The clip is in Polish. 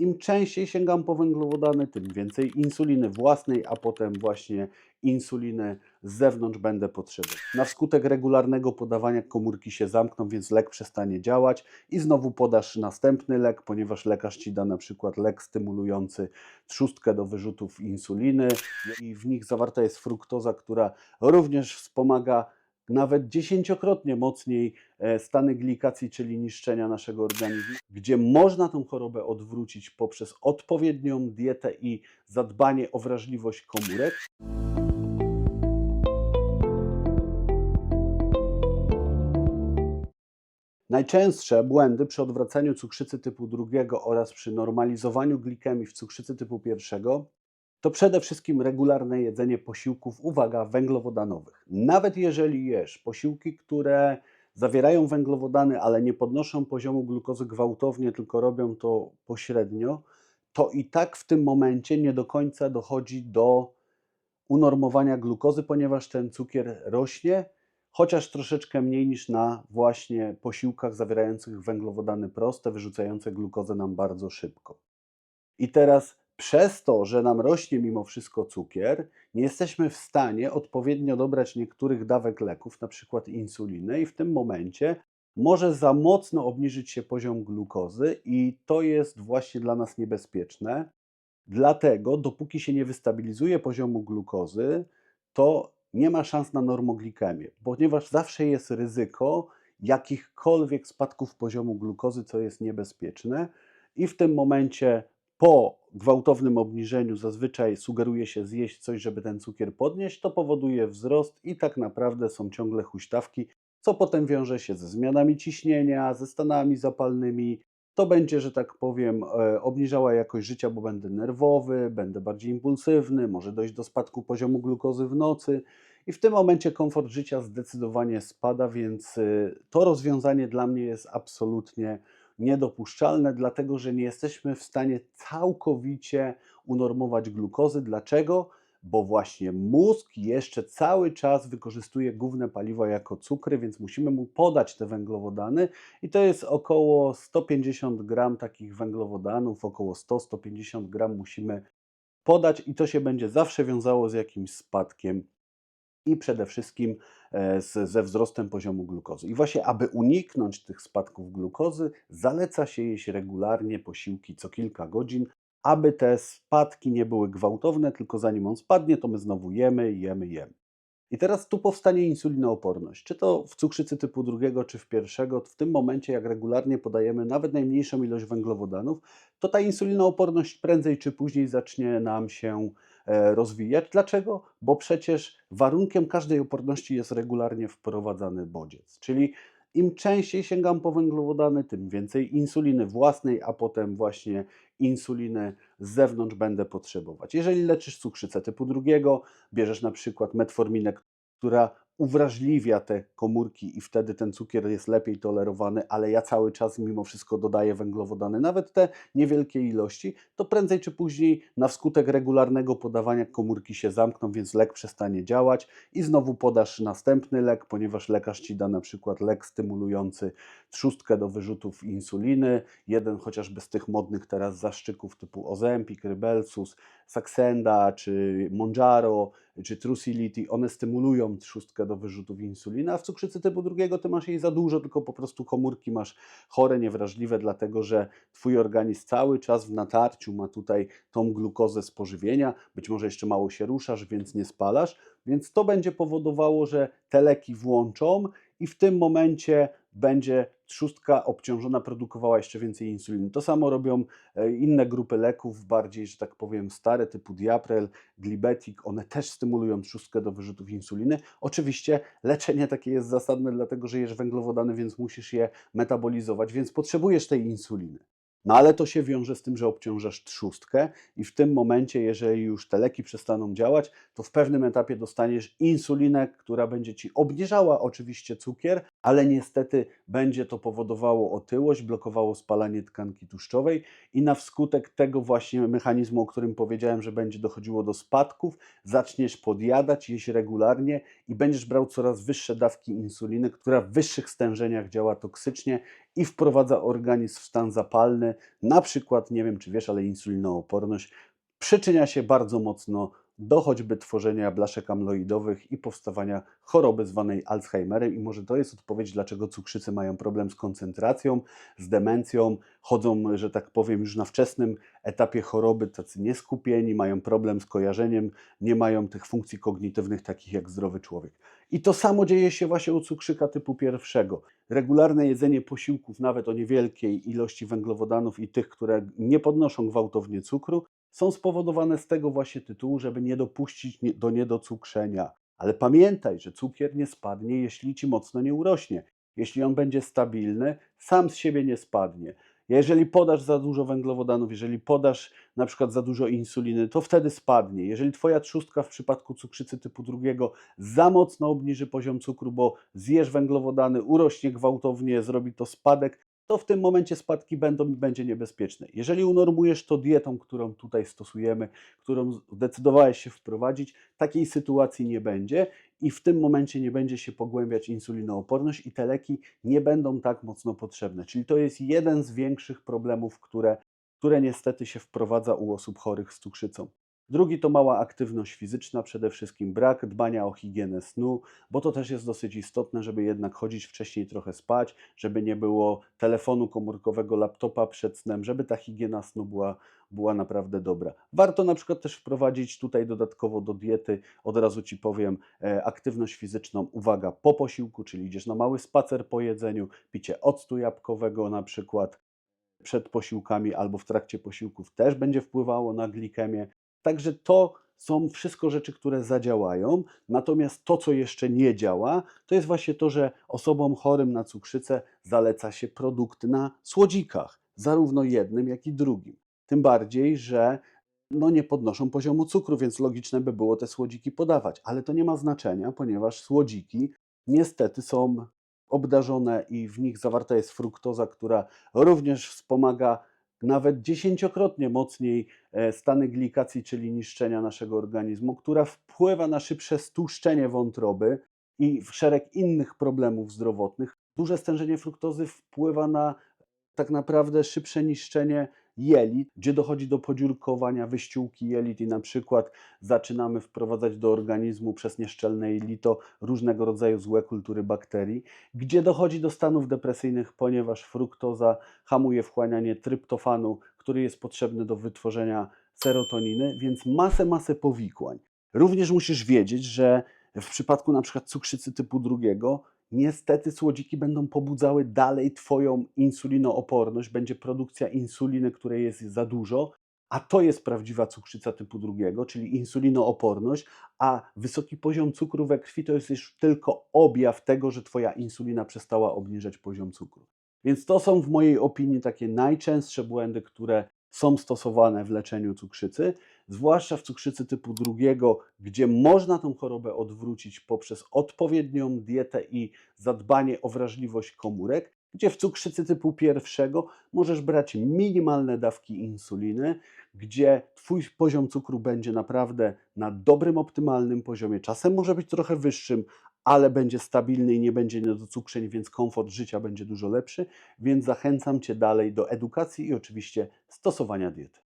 im częściej sięgam po węglowodany, tym więcej insuliny własnej, a potem właśnie insuliny z zewnątrz będę potrzebował. Na skutek regularnego podawania komórki się zamkną, więc lek przestanie działać i znowu podasz następny lek, ponieważ lekarz ci da na przykład lek stymulujący trzustkę do wyrzutów insuliny i w nich zawarta jest fruktoza, która również wspomaga nawet dziesięciokrotnie mocniej e, stany glikacji, czyli niszczenia naszego organizmu, gdzie można tą chorobę odwrócić poprzez odpowiednią dietę i zadbanie o wrażliwość komórek. Najczęstsze błędy przy odwracaniu cukrzycy typu drugiego oraz przy normalizowaniu glikemii w cukrzycy typu pierwszego to przede wszystkim regularne jedzenie posiłków, uwaga, węglowodanowych. Nawet jeżeli jesz posiłki, które zawierają węglowodany, ale nie podnoszą poziomu glukozy gwałtownie, tylko robią to pośrednio, to i tak w tym momencie nie do końca dochodzi do unormowania glukozy, ponieważ ten cukier rośnie, chociaż troszeczkę mniej niż na właśnie posiłkach zawierających węglowodany proste, wyrzucające glukozę nam bardzo szybko. I teraz przez to, że nam rośnie mimo wszystko cukier, nie jesteśmy w stanie odpowiednio dobrać niektórych dawek leków, na przykład insuliny, i w tym momencie może za mocno obniżyć się poziom glukozy, i to jest właśnie dla nas niebezpieczne. Dlatego, dopóki się nie wystabilizuje poziomu glukozy, to nie ma szans na normoglikemię, ponieważ zawsze jest ryzyko jakichkolwiek spadków poziomu glukozy, co jest niebezpieczne, i w tym momencie po gwałtownym obniżeniu zazwyczaj sugeruje się zjeść coś, żeby ten cukier podnieść, to powoduje wzrost i tak naprawdę są ciągle huśtawki, co potem wiąże się ze zmianami ciśnienia, ze stanami zapalnymi. To będzie, że tak powiem, e, obniżała jakość życia, bo będę nerwowy, będę bardziej impulsywny, może dojść do spadku poziomu glukozy w nocy. I w tym momencie komfort życia zdecydowanie spada, więc y, to rozwiązanie dla mnie jest absolutnie niedopuszczalne, dlatego że nie jesteśmy w stanie całkowicie unormować glukozy. Dlaczego? Bo właśnie mózg jeszcze cały czas wykorzystuje główne paliwo jako cukry, więc musimy mu podać te węglowodany i to jest około 150 gram takich węglowodanów, około 100-150 gram musimy podać i to się będzie zawsze wiązało z jakimś spadkiem i przede wszystkim z, ze wzrostem poziomu glukozy. I właśnie, aby uniknąć tych spadków glukozy, zaleca się jeść regularnie posiłki co kilka godzin, aby te spadki nie były gwałtowne, tylko zanim on spadnie, to my znowu jemy, jemy, jemy. I teraz tu powstanie insulinooporność, czy to w cukrzycy typu drugiego, czy w pierwszego. W tym momencie, jak regularnie podajemy nawet najmniejszą ilość węglowodanów, to ta insulinooporność prędzej czy później zacznie nam się e, rozwijać. Dlaczego? Bo przecież warunkiem każdej oporności jest regularnie wprowadzany bodziec. Czyli im częściej sięgam po węglowodany, tym więcej insuliny własnej, a potem właśnie insuliny z zewnątrz będę potrzebować. Jeżeli leczysz cukrzycę typu drugiego, bierzesz na przykład metforminę, która uwrażliwia te komórki i wtedy ten cukier jest lepiej tolerowany, ale ja cały czas mimo wszystko dodaję węglowodany, nawet te niewielkie ilości, to prędzej czy później na skutek regularnego podawania komórki się zamkną, więc lek przestanie działać i znowu podasz następny lek, ponieważ lekarz ci da na przykład lek stymulujący trzustkę do wyrzutów insuliny, jeden chociażby z tych modnych teraz zaszczyków typu Ozempic, Rybelsus, Saxenda czy Monjaro, czy Trusility, one stymulują trzustkę do wyrzutów insuliny, a w cukrzycy typu drugiego ty masz jej za dużo, tylko po prostu komórki masz chore, niewrażliwe, dlatego że twój organizm cały czas w natarciu ma tutaj tą glukozę z pożywienia, być może jeszcze mało się ruszasz, więc nie spalasz, więc to będzie powodowało, że te leki włączą i w tym momencie będzie trzustka obciążona produkowała jeszcze więcej insuliny. To samo robią e, inne grupy leków, bardziej, że tak powiem, stare, typu Diaprel, Glibetic. One też stymulują trzustkę do wyrzutów insuliny. Oczywiście leczenie takie jest zasadne, dlatego że jesz węglowodany, więc musisz je metabolizować, więc potrzebujesz tej insuliny. No ale to się wiąże z tym, że obciążasz trzustkę i w tym momencie, jeżeli już te leki przestaną działać, to w pewnym etapie dostaniesz insulinę, która będzie ci obniżała oczywiście cukier, ale niestety będzie to powodowało otyłość, blokowało spalanie tkanki tłuszczowej i na wskutek tego właśnie mechanizmu, o którym powiedziałem, że będzie dochodziło do spadków, zaczniesz podjadać, jeść regularnie i będziesz brał coraz wyższe dawki insuliny, która w wyższych stężeniach działa toksycznie i wprowadza organizm w stan zapalny, na przykład, nie wiem czy wiesz, ale insulinooporność przyczynia się bardzo mocno do choćby tworzenia blaszek amloidowych i powstawania choroby zwanej Alzheimerem. I może to jest odpowiedź, dlaczego cukrzycy mają problem z koncentracją, z demencją, chodzą, że tak powiem, już na wczesnym etapie choroby, tacy nieskupieni, mają problem z kojarzeniem, nie mają tych funkcji kognitywnych takich jak zdrowy człowiek. I to samo dzieje się właśnie u cukrzyka typu pierwszego. Regularne jedzenie posiłków, nawet o niewielkiej ilości węglowodanów i tych, które nie podnoszą gwałtownie cukru, są spowodowane z tego właśnie tytułu, żeby nie dopuścić do niedocukrzenia. Ale pamiętaj, że cukier nie spadnie, jeśli ci mocno nie urośnie. Jeśli on będzie stabilny, sam z siebie nie spadnie. Jeżeli podasz za dużo węglowodanów, jeżeli podasz na przykład za dużo insuliny, to wtedy spadnie. Jeżeli twoja trzustka w przypadku cukrzycy typu drugiego za mocno obniży poziom cukru, bo zjesz węglowodany, urośnie gwałtownie, zrobi to spadek, to w tym momencie spadki będą i będzie niebezpieczne. Jeżeli unormujesz to dietą, którą tutaj stosujemy, którą zdecydowałeś się wprowadzić, takiej sytuacji nie będzie i w tym momencie nie będzie się pogłębiać insulinooporność i te leki nie będą tak mocno potrzebne. Czyli to jest jeden z większych problemów, które, które niestety się wprowadza u osób chorych z cukrzycą. Drugi to mała aktywność fizyczna, przede wszystkim brak dbania o higienę snu, bo to też jest dosyć istotne, żeby jednak chodzić wcześniej trochę spać, żeby nie było telefonu komórkowego, laptopa przed snem, żeby ta higiena snu była, była naprawdę dobra. Warto na przykład też wprowadzić tutaj dodatkowo do diety, od razu Ci powiem, e, aktywność fizyczną, uwaga, po posiłku, czyli idziesz na mały spacer po jedzeniu, picie octu jabłkowego na przykład przed posiłkami albo w trakcie posiłków też będzie wpływało na glikemię. Także to są wszystko rzeczy, które zadziałają. Natomiast to, co jeszcze nie działa, to jest właśnie to, że osobom chorym na cukrzycę zaleca się produkty na słodzikach, zarówno jednym, jak i drugim. Tym bardziej, że no nie podnoszą poziomu cukru, więc logiczne by było te słodziki podawać. Ale to nie ma znaczenia, ponieważ słodziki niestety są obdarzone i w nich zawarta jest fruktoza, która również wspomaga nawet dziesięciokrotnie mocniej e, stany glikacji, czyli niszczenia naszego organizmu, która wpływa na szybsze stłuszczenie wątroby i szereg innych problemów zdrowotnych. Duże stężenie fruktozy wpływa na tak naprawdę szybsze niszczenie jelit, gdzie dochodzi do podziurkowania, wyściółki jelit i na przykład zaczynamy wprowadzać do organizmu przez nieszczelne jelito różnego rodzaju złe kultury bakterii, gdzie dochodzi do stanów depresyjnych, ponieważ fruktoza hamuje wchłanianie tryptofanu, który jest potrzebny do wytworzenia serotoniny, więc masę, masę powikłań. Również musisz wiedzieć, że w przypadku na przykład cukrzycy typu drugiego, niestety słodziki będą pobudzały dalej Twoją insulinooporność, będzie produkcja insuliny, której jest za dużo, a to jest prawdziwa cukrzyca typu drugiego, czyli insulinooporność, a wysoki poziom cukru we krwi to jest już tylko objaw tego, że Twoja insulina przestała obniżać poziom cukru. Więc to są w mojej opinii takie najczęstsze błędy, które są stosowane w leczeniu cukrzycy, zwłaszcza w cukrzycy typu drugiego, gdzie można tą chorobę odwrócić poprzez odpowiednią dietę i zadbanie o wrażliwość komórek, gdzie w cukrzycy typu pierwszego możesz brać minimalne dawki insuliny, gdzie Twój poziom cukru będzie naprawdę na dobrym, optymalnym poziomie. Czasem może być trochę wyższym, ale będzie stabilny i nie będzie niedocukrzeń, więc komfort życia będzie dużo lepszy. Więc zachęcam Cię dalej do edukacji i oczywiście stosowania diety.